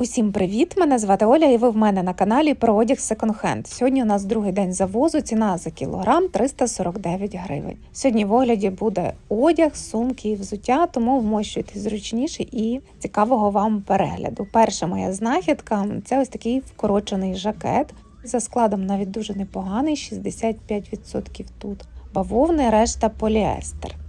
Усім привіт! Мене звати Оля, і ви в мене на каналі про одяг секонд-хенд. Сьогодні у нас другий день завозу. Ціна за кілограм 349 гривень. Сьогодні в огляді буде одяг, сумки і взуття, тому вмощуйтесь зручніше і цікавого вам перегляду. Перша моя знахідка це ось такий вкорочений жакет. За складом навіть дуже непоганий, 65% тут. Бавовни, решта поліестер.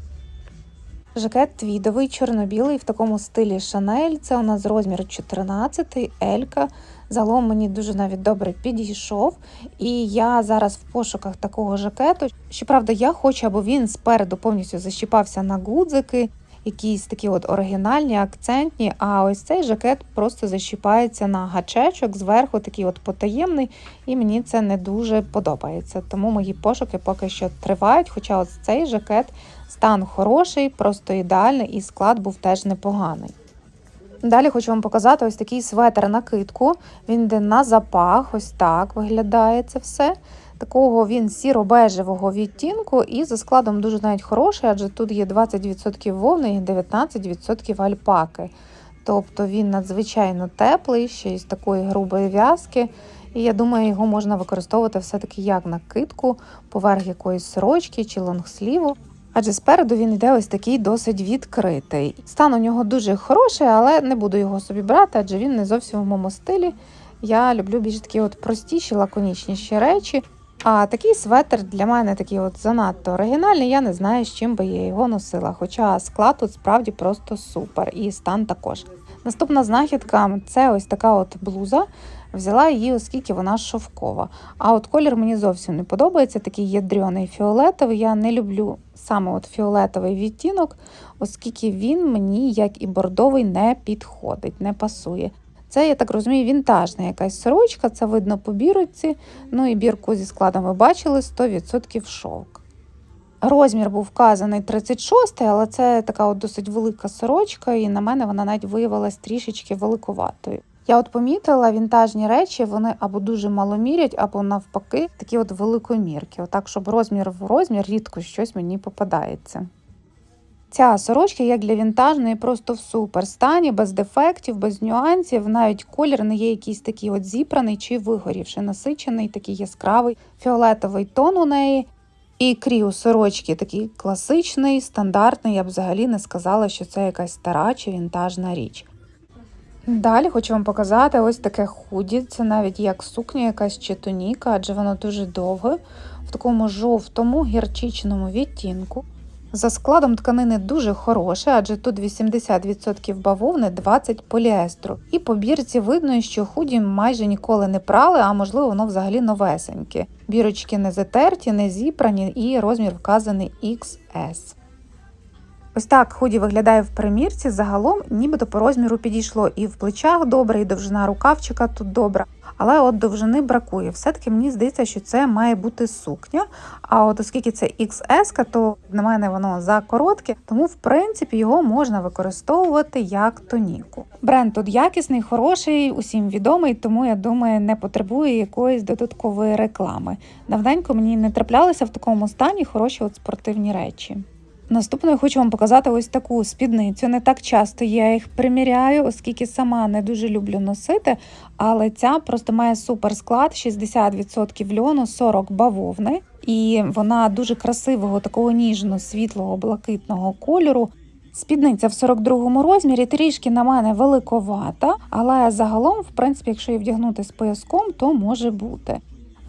Жакет твідовий, чорно-білий в такому стилі Шанель. Це у нас розмір 14, Елька. Загалом мені дуже навіть добре підійшов. І я зараз в пошуках такого жакету. Щоправда, я хочу, аби він спереду повністю защіпався на гудзики, якісь такі от оригінальні, акцентні. А ось цей жакет просто защіпається на гачечок, зверху такий от потаємний, і мені це не дуже подобається. Тому мої пошуки поки що тривають. Хоча ось цей жакет стан хороший, просто ідеальний, і склад був теж непоганий. Далі хочу вам показати ось такий светр накидку. Він йде на запах, ось так виглядає це все. Такого він сіро-бежевого відтінку і за складом дуже навіть хороший, адже тут є 20% вовни і 19% альпаки. Тобто він надзвичайно теплий, ще й з такої грубої в'язки. І я думаю, його можна використовувати все-таки як накидку, поверх якоїсь сорочки чи лонгсліву. Адже спереду він йде ось такий досить відкритий. Стан у нього дуже хороший, але не буду його собі брати, адже він не зовсім в моєму стилі. Я люблю більш такі от простіші, лаконічніші речі. А такий светр для мене такий от занадто оригінальний. Я не знаю, з чим би я його носила. Хоча склад тут справді просто супер, і стан також. Наступна знахідка це ось така от блуза. Взяла її, оскільки вона шовкова. А от колір мені зовсім не подобається, такий ядрений фіолетовий. Я не люблю саме от фіолетовий відтінок, оскільки він мені, як і бордовий, не підходить, не пасує. Це, я так розумію, вінтажна якась сорочка, це видно по бірочці. Ну і бірку зі складом ви бачили 100% шовк. Розмір був вказаний 36, але це така от досить велика сорочка, і на мене вона навіть виявилась трішечки великуватою. Я от помітила вінтажні речі, вони або дуже мало мірять, або навпаки, такі от великомірки. Отак, щоб розмір в розмір, рідко щось мені попадається. Ця сорочка, як для вінтажної, просто в супер стані, без дефектів, без нюансів. Навіть колір не є якийсь такий от зібраний чи вигорівши, насичений, такий яскравий, фіолетовий тон у неї. І крію сорочки такий класичний, стандартний. Я б взагалі не сказала, що це якась стара чи вінтажна річ. Далі хочу вам показати ось таке худі. Це навіть як сукня, якась чи туніка, адже воно дуже довге, в такому жовтому гірчичному відтінку. За складом тканини дуже хороше, адже тут 80% бавовни, 20 поліестру. І по бірці видно, що худі майже ніколи не прали, а можливо воно взагалі новесеньке. Бірочки не затерті, не зібрані, і розмір вказаний XS. Ось так худі виглядає в примірці. Загалом, нібито по розміру підійшло і в плечах добре, і довжина рукавчика тут добра. Але от довжини бракує. Все-таки мені здається, що це має бути сукня. А от оскільки це XS, то на мене воно за коротке, тому в принципі його можна використовувати як тоніку. Бренд тут якісний, хороший, усім відомий, тому я думаю, не потребує якоїсь додаткової реклами. Давненько мені не траплялися в такому стані хороші от спортивні речі. Наступною хочу вам показати ось таку спідницю. Не так часто я їх приміряю, оскільки сама не дуже люблю носити. Але ця просто має супер склад: 60% льону, 40 бавовни. І вона дуже красивого, такого ніжно-світлого, блакитного кольору. Спідниця в 42-му розмірі трішки на мене великовата, але загалом, в принципі, якщо її вдягнути з пояском, то може бути.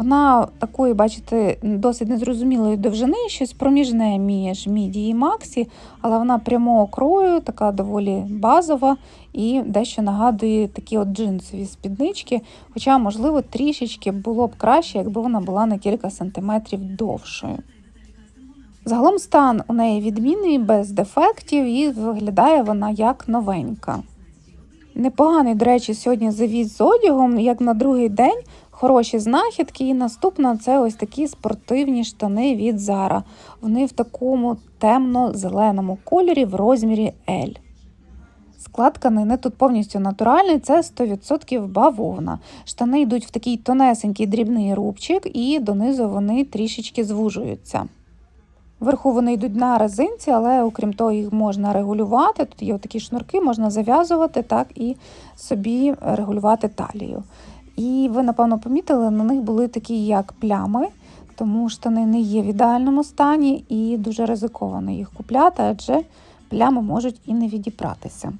Вона такої, бачите, досить незрозумілої довжини, щось проміжне між міді і максі, але вона прямого крою, така доволі базова і дещо нагадує такі от джинсові спіднички. Хоча, можливо, трішечки було б краще, якби вона була на кілька сантиметрів довшою. Загалом стан у неї відмінний, без дефектів, і виглядає вона як новенька. Непоганий, до речі, сьогодні завіз з одягом, як на другий день хороші знахідки. І наступна це ось такі спортивні штани від Zara. Вони в такому темно-зеленому кольорі в розмірі L. Склад тканини тут повністю натуральний, це 100% бавовна. Штани йдуть в такий тонесенький дрібний рубчик, і донизу вони трішечки звужуються. Вверху вони йдуть на резинці, але окрім того, їх можна регулювати. Тут є такі шнурки, можна зав'язувати, так і собі регулювати талію. І ви, напевно, помітили, на них були такі як плями, тому штани не є в ідеальному стані і дуже ризиковано їх купляти, адже плями можуть і не відібратися.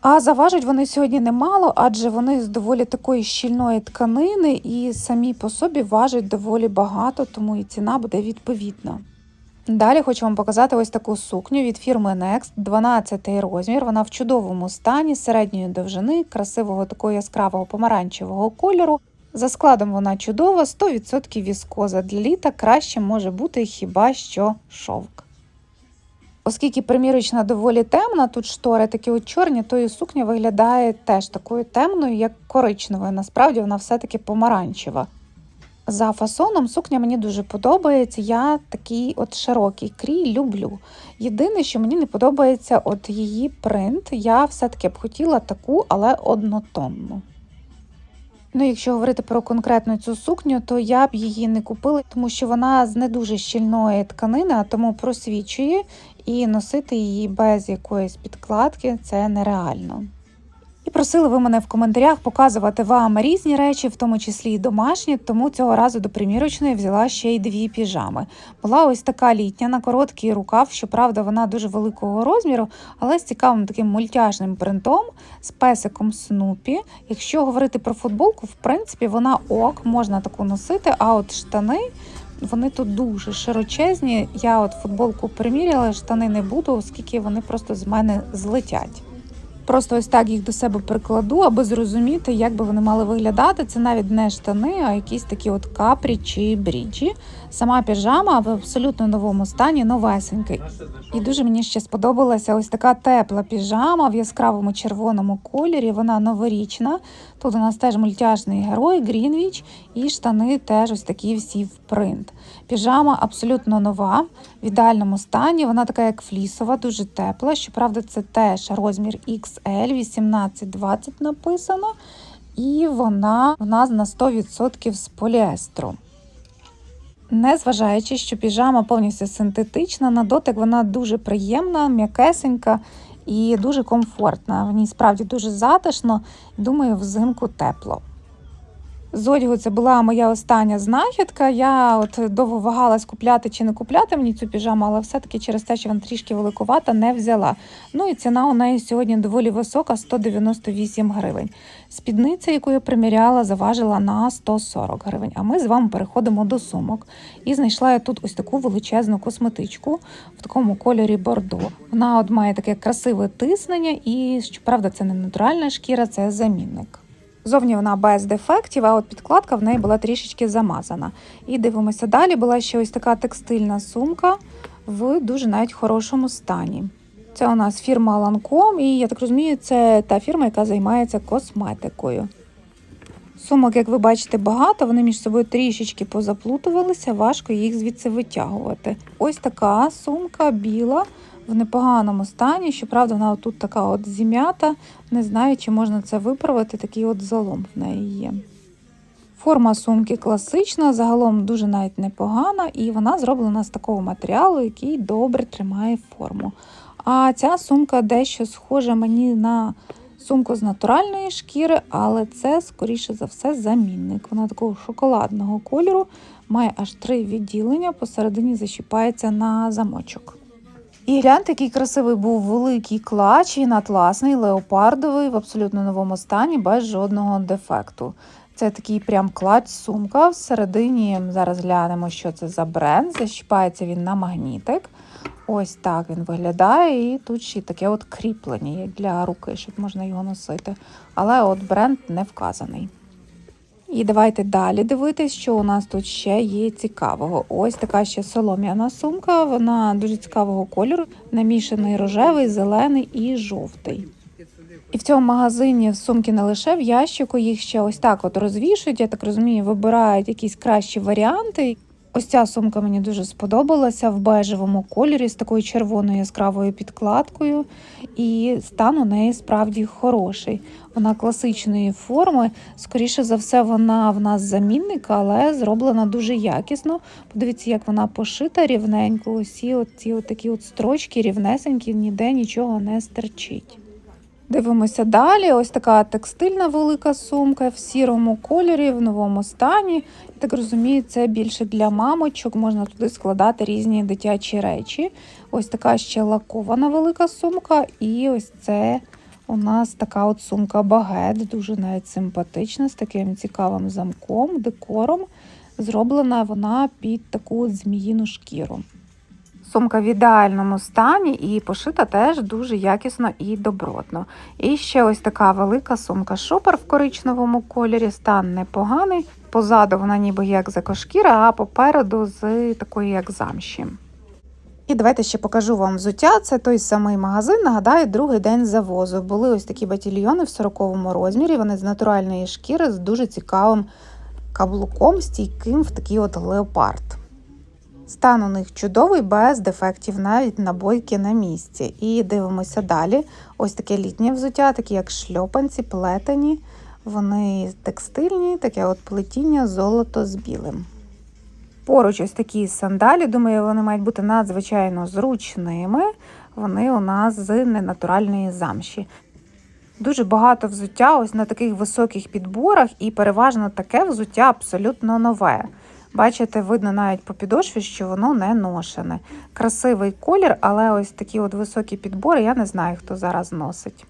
А заважать вони сьогодні немало, адже вони з доволі такої щільної тканини і самі по собі важать доволі багато, тому і ціна буде відповідна. Далі хочу вам показати ось таку сукню від фірми Next, 12 розмір. Вона в чудовому стані, середньої довжини, красивого такого яскравого помаранчевого кольору. За складом вона чудова, 100% віскоза. Для літа краще може бути хіба що шовк. Оскільки примірочна доволі темна, тут штори такі от чорні, то і сукня виглядає теж такою темною, як коричневою. Насправді вона все-таки помаранчева. За фасоном сукня мені дуже подобається. Я такий от широкий крій люблю. Єдине, що мені не подобається, от її принт. Я все-таки б хотіла таку, але однотонну. Ну, якщо говорити про конкретно цю сукню, то я б її не купила, тому що вона з не дуже щільної тканини, а тому просвічує, і носити її без якоїсь підкладки це нереально. Просили ви мене в коментарях показувати вам різні речі, в тому числі і домашні, тому цього разу до примірочної взяла ще й дві піжами. Була ось така літня на короткий рукав, щоправда, вона дуже великого розміру, але з цікавим таким мультяшним принтом, з песиком Снупі. Якщо говорити про футболку, в принципі, вона ок, можна таку носити, а от штани. Вони тут дуже широчезні. Я от футболку приміряла, штани не буду, оскільки вони просто з мене злетять. Просто ось так їх до себе прикладу, аби зрозуміти, як би вони мали виглядати. Це навіть не штани, а якісь такі от капрі чи бріджі. Сама піжама в абсолютно новому стані, новесенька. І дуже мені ще сподобалася ось така тепла піжама в яскравому червоному кольорі. Вона новорічна. Тут у нас теж мультяшний герой, Грінвіч, і штани теж ось такі всі в принт. Піжама абсолютно нова, в ідеальному стані. Вона така, як флісова, дуже тепла. Щоправда, це теж розмір XL, 18-20 написано. І вона в нас на 100% з поліестру. Незважаючи, що піжама повністю синтетична, на дотик вона дуже приємна, м'якесенька і дуже комфортна. В ній справді дуже затишно, думаю, взимку тепло. З одягу це була моя остання знахідка. Я от довго вагалась купляти чи не купляти мені цю піжаму, але все-таки через те, що вона трішки великувата, не взяла. Ну і ціна у неї сьогодні доволі висока 198 гривень. Спідниця, яку я приміряла, заважила на 140 гривень. А ми з вами переходимо до сумок. І знайшла я тут ось таку величезну косметичку в такому кольорі бордо. Вона от має таке красиве тиснення, і щоправда, це не натуральна шкіра, це замінник. Зовні вона без дефектів, а от підкладка в неї була трішечки замазана. І дивимося далі. Була ще ось така текстильна сумка в дуже навіть хорошому стані. Це у нас фірма Lancome, і я так розумію, це та фірма, яка займається косметикою. Сумок, як ви бачите, багато, вони між собою трішечки позаплутувалися, важко їх звідси витягувати. Ось така сумка біла в непоганому стані. Щоправда, вона тут така от зім'ята. Не знаю, чи можна це виправити, такий от залом в неї є. Форма сумки класична, загалом дуже навіть непогана, і вона зроблена з такого матеріалу, який добре тримає форму. А ця сумка дещо схожа мені на сумку з натуральної шкіри, але це, скоріше за все, замінник. Вона такого шоколадного кольору, має аж три відділення, посередині защіпається на замочок. І гляньте, який красивий був великий клач, він атласний, леопардовий, в абсолютно новому стані, без жодного дефекту. Це такий прям клач сумка. Всередині зараз глянемо, що це за бренд. Защіпається він на магнітик. Ось так він виглядає. І тут ще таке от кріплення як для руки, щоб можна його носити. Але от бренд не вказаний. І давайте далі дивитись, що у нас тут ще є цікавого. Ось така ще солом'яна сумка. Вона дуже цікавого кольору, намішаний рожевий, зелений і жовтий. І в цьому магазині сумки не лише в ящику, їх ще ось так от розвішують. Я так розумію, вибирають якісь кращі варіанти. Ось ця сумка мені дуже сподобалася в бежевому кольорі з такою червоною яскравою підкладкою, і стан у неї справді хороший. Вона класичної форми. Скоріше за все, вона в нас замінника, але зроблена дуже якісно. Подивіться, як вона пошита рівненько. Усі от ці от такі от строчки рівнесенькі, ніде нічого не стерчить. Дивимося далі. Ось така текстильна велика сумка в сірому кольорі, в новому стані. Я так розумію, це більше для мамочок. Можна туди складати різні дитячі речі. Ось така ще лакована велика сумка. І ось це у нас така от сумка багет, дуже навіть симпатична, з таким цікавим замком, декором. Зроблена вона під таку зміїну шкіру. Сумка в ідеальному стані і пошита теж дуже якісно і добротно. І ще ось така велика сумка шопер в коричневому кольорі, стан непоганий. Позаду вона ніби як закошкіра, а попереду з такої як замші. І давайте ще покажу вам взуття. Це той самий магазин. Нагадаю, другий день завозу. Були ось такі батільйони в 40-му розмірі. Вони з натуральної шкіри з дуже цікавим каблуком, стійким в такий от леопард. Стан у них чудовий, без дефектів, навіть набойки на місці. І дивимося далі. Ось таке літнє взуття, такі як шльопанці, плетені. Вони текстильні, таке от плетіння золото з білим. Поруч ось такі сандалі, думаю, вони мають бути надзвичайно зручними. Вони у нас з ненатуральної замші. Дуже багато взуття ось на таких високих підборах, і переважно таке взуття абсолютно нове. Бачите, видно навіть по підошві, що воно не ношене. Красивий колір, але ось такі от високі підбори, я не знаю, хто зараз носить.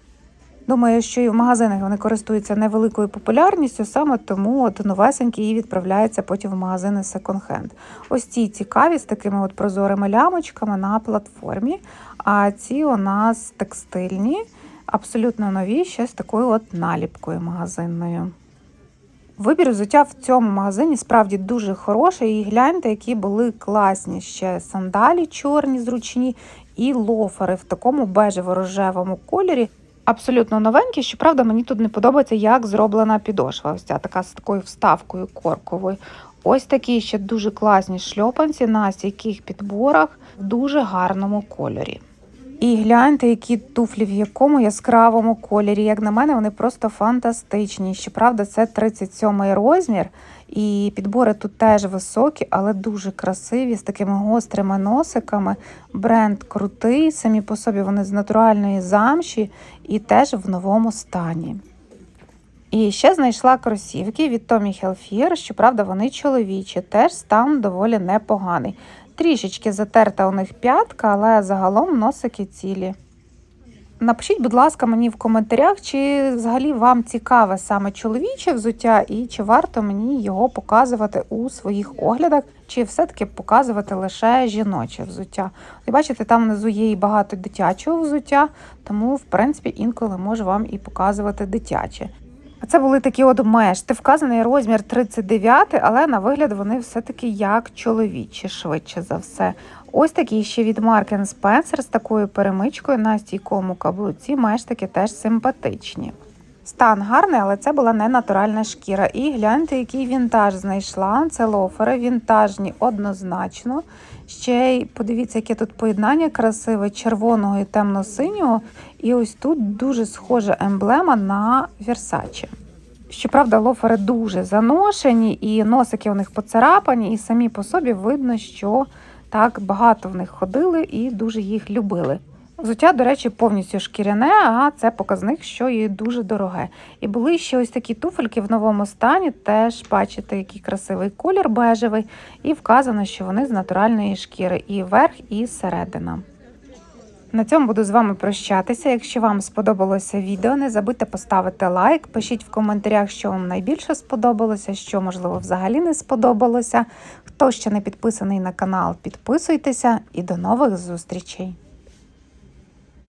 Думаю, що і в магазинах вони користуються невеликою популярністю, саме тому от новесенькі і відправляються потім в магазини секонд-хенд. Ось ці цікаві з такими от прозорими лямочками на платформі. А ці у нас текстильні, абсолютно нові, ще з такою от наліпкою магазинною. Вибір взуття в цьому магазині справді дуже хороший. І гляньте, які були класні ще сандалі чорні, зручні, і лофери в такому бежево-рожевому кольорі. Абсолютно новенькі. Щоправда, мені тут не подобається, як зроблена підошва. Ось ця така з такою вставкою корковою. Ось такі ще дуже класні шльопанці на стійких підборах в дуже гарному кольорі. І гляньте, які туфлі в якому яскравому кольорі. Як на мене, вони просто фантастичні. Щоправда, це 37 розмір, і підбори тут теж високі, але дуже красиві, з такими гострими носиками. Бренд крутий, самі по собі вони з натуральної замші і теж в новому стані. І ще знайшла кросівки від Tommy Hilfiger, щоправда, вони чоловічі, теж стан доволі непоганий. Трішечки затерта у них п'ятка, але загалом носики цілі. Напишіть, будь ласка, мені в коментарях, чи взагалі вам цікаве саме чоловіче взуття, і чи варто мені його показувати у своїх оглядах, чи все-таки показувати лише жіноче взуття. І бачите, там внизу є і багато дитячого взуття, тому, в принципі, інколи можу вам і показувати дитяче. А це були такі от мешти, вказаний розмір 39, але на вигляд вони все-таки як чоловічі, швидше за все. Ось такі ще від Mark Spencer з такою перемичкою на стійкому каблуці. Мештики теж симпатичні. Стан гарний, але це була не натуральна шкіра. І гляньте, який вінтаж знайшла. Це лофери, вінтажні однозначно. Ще й подивіться, яке тут поєднання красиве червоного і темно-синього. І ось тут дуже схожа емблема на Versace. Щоправда, лофери дуже заношені, і носики у них поцарапані, і самі по собі видно, що так багато в них ходили і дуже їх любили. Взуття, до речі, повністю шкіряне, а це показник, що і дуже дороге. І були ще ось такі туфельки в новому стані. Теж бачите, який красивий колір бежевий, і вказано, що вони з натуральної шкіри, і верх, і середина. На цьому буду з вами прощатися. Якщо вам сподобалося відео, не забудьте поставити лайк, пишіть в коментарях, що вам найбільше сподобалося, що можливо взагалі не сподобалося. Хто ще не підписаний на канал, підписуйтеся і до нових зустрічей!